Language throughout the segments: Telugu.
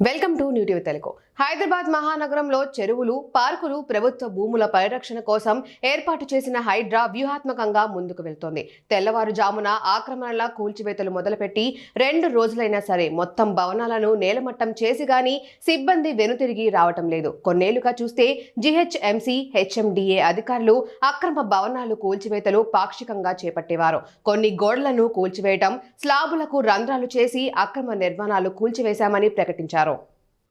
Welcome to new TV Telugu. Hyderabad మహానగరంలో చెరువులు పార్కులు ప్రభుత్వ భూముల పరిరక్షణ కోసం ఏర్పాటు చేసిన హైడ్రా వ్యూహాత్మకంగా ముందుకు వెళ్తోంది. తెల్లవారుజామున ఆక్రమణల కూల్చివేతలు మొదలుపెట్టి రెండు రోజులైనా సరే మొత్తం భవనాలను నేలమట్టం చేసి గాని సిబ్బంది వెనుతిరిగి రావటం లేదు. కొన్నేళ్ళుగా చూస్తే జిహెచ్ఎంసీ హెచ్ఎండిఏ అధికారులు అక్రమ భవనాలు కూల్చివేతలు పాక్షికంగా చేపట్టేవారు. కొన్ని గోడలను కూల్చివేయటం స్లాబులకు రంధ్రాలు చేసి అక్రమ నిర్మాణాలు కూల్చివేశామని ప్రకటించారు.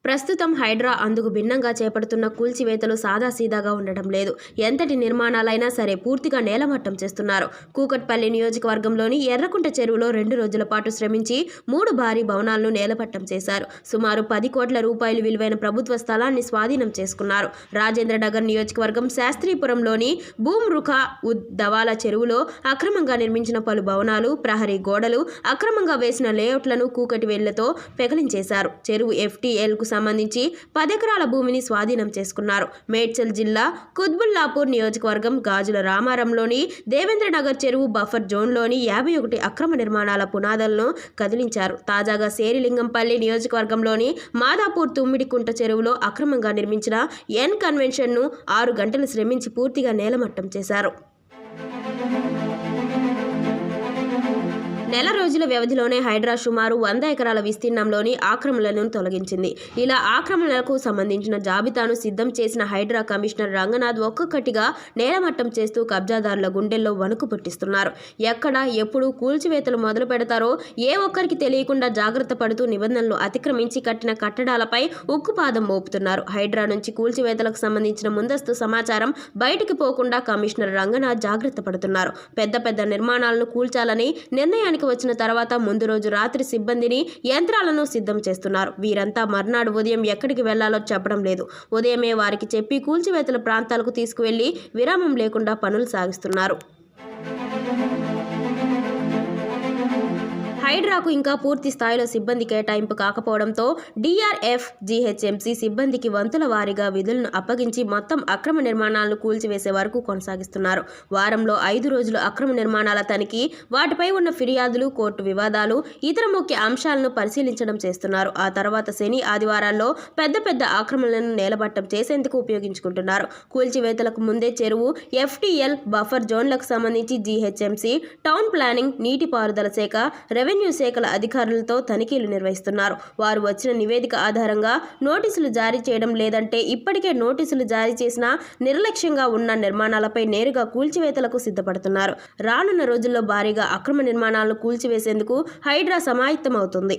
ప్రస్తుతం హైడ్రా అందుకు భిన్నంగా చేపడుతున్న కూల్చివేతలు సాదాసీదాగా ఉండటం లేదు. ఎంతటి నిర్మాణాలైనా సరే పూర్తిగా నేలమట్టం చేస్తున్నారు. కూకట్పల్లి నియోజకవర్గంలోని ఎర్రకుంట చెరువులో రెండు రోజుల పాటు శ్రమించి మూడు భారీ భవనాలను నేలమట్టం చేశారు. సుమారు పది కోట్ల రూపాయలు విలువైన ప్రభుత్వ స్థలాన్ని స్వాధీనం చేసుకున్నారు. రాజేంద్ర నగర్ నియోజకవర్గం శాస్త్రీపురంలోని భూమృఖ ఉద్ దవాల చెరువులో అక్రమంగా నిర్మించిన పలు భవనాలు ప్రహరీ గోడలు అక్రమంగా వేసిన లేఅవుట్లను కూకటి వేళ్ళతో పెగలించేశారు చెరువు ఎఫ్టీఎల్కు సంబంధించి పదెకరాల భూమిని స్వాధీనం చేసుకున్నారు. మేడ్చల్ జిల్లా కుత్బుల్లాపూర్ నియోజకవర్గం గాజుల రామారంలోని దేవేంద్రనగర్ చెరువు బఫర్ జోన్లోని యాభై ఒకటి అక్రమ నిర్మాణాల పునాదులను కదిలించారు. తాజాగా సేరిలింగంపల్లి నియోజకవర్గంలోని మాదాపూర్ తుమ్మిడికుంట చెరువులో అక్రమంగా నిర్మించిన ఎన్ కన్వెన్షన్ను ఆరు గంటలు శ్రమించి పూర్తిగా నేలమట్టం చేశారు. నెల రోజుల వ్యవధిలోనే హైడ్రా సుమారు వంద ఎకరాల విస్తీర్ణంలోని ఆక్రమణలను తొలగించింది. ఇలా ఆక్రమణలకు సంబంధించిన జాబితాను సిద్ధం చేసిన హైడ్రా కమిషనర్ రంగనాథ్ ఒక్కొక్కటిగా నేలమట్టం చేస్తూ కబ్జాదారుల గుండెల్లో వణుకు పుట్టిస్తున్నారు. ఎక్కడ ఎప్పుడు కూల్చివేతలు మొదలు పెడతారో ఏ ఒక్కరికి తెలియకుండా జాగ్రత్త పడుతూ నిబంధనలు అతిక్రమించి కట్టిన కట్టడాలపై ఉక్కుపాదం మోపుతున్నారు. హైడ్రా నుంచి కూల్చివేతలకు సంబంధించిన ముందస్తు సమాచారం బయటికి పోకుండా కమిషనర్ రంగనాథ్ జాగ్రత్త పడుతున్నారు. పెద్ద పెద్ద నిర్మాణాలను కూల్చాలని నిర్ణయానికి వచ్చిన తర్వాత ముందు రోజు రాత్రి సిబ్బందిని యంత్రాలను సిద్ధం చేస్తున్నారు. వీరంతా మర్నాడు ఉదయం ఎక్కడికి వెళ్ళాలో చెప్పడం లేదు. ఉదయమే వారికి చెప్పి కూల్చివేతల ప్రాంతాలకు తీసుకువెళ్ళి విరామం లేకుండా పనులు సాగిస్తున్నారు. హైడ్రాకు ఇంకా పూర్తి స్థాయిలో సిబ్బంది కేటాయింపు కాకపోవడంతో డిఆర్ఎఫ్ జీహెచ్ఎంసీ సిబ్బందికి వంతుల వారీగా విధులను అప్పగించి మొత్తం అక్రమ నిర్మాణాలను కూల్చివేసే వరకు కొనసాగిస్తున్నారు. వారంలో ఐదు రోజులు అక్రమ నిర్మాణాల తనిఖీ వాటిపై ఉన్న ఫిర్యాదులు కోర్టు వివాదాలు ఇతర ముఖ్య అంశాలను పరిశీలించడం చేస్తున్నారు. ఆ తర్వాత శని ఆదివారాల్లో పెద్ద పెద్ద ఆక్రమణలను నేలబట్టం చేసేందుకు ఉపయోగించుకుంటున్నారు. కూల్చివేతలకు ముందే చెరువు ఎఫ్టీఎల్ బఫర్ జోన్లకు సంబంధించి జీహెచ్ఎంసీ టౌన్ ప్లానింగ్ నీటిపారుదల శాఖ రెవెన్యూ శాఖల అధికారులతో తనిఖీలు నిర్వహిస్తున్నారు. వారు వచ్చిన నివేదిక ఆధారంగా నోటీసులు జారీ చేయడం లేదంటే ఇప్పటికే నోటీసులు జారీ చేసిన నిర్లక్ష్యంగా ఉన్న నిర్మాణాలపై నేరుగా కూల్చివేతలకు సిద్ధపడుతున్నారు. రానున్న రోజుల్లో భారీగా అక్రమ నిర్మాణాలను కూల్చివేసేందుకు హైడ్రా సమాయత్తమవుతుంది.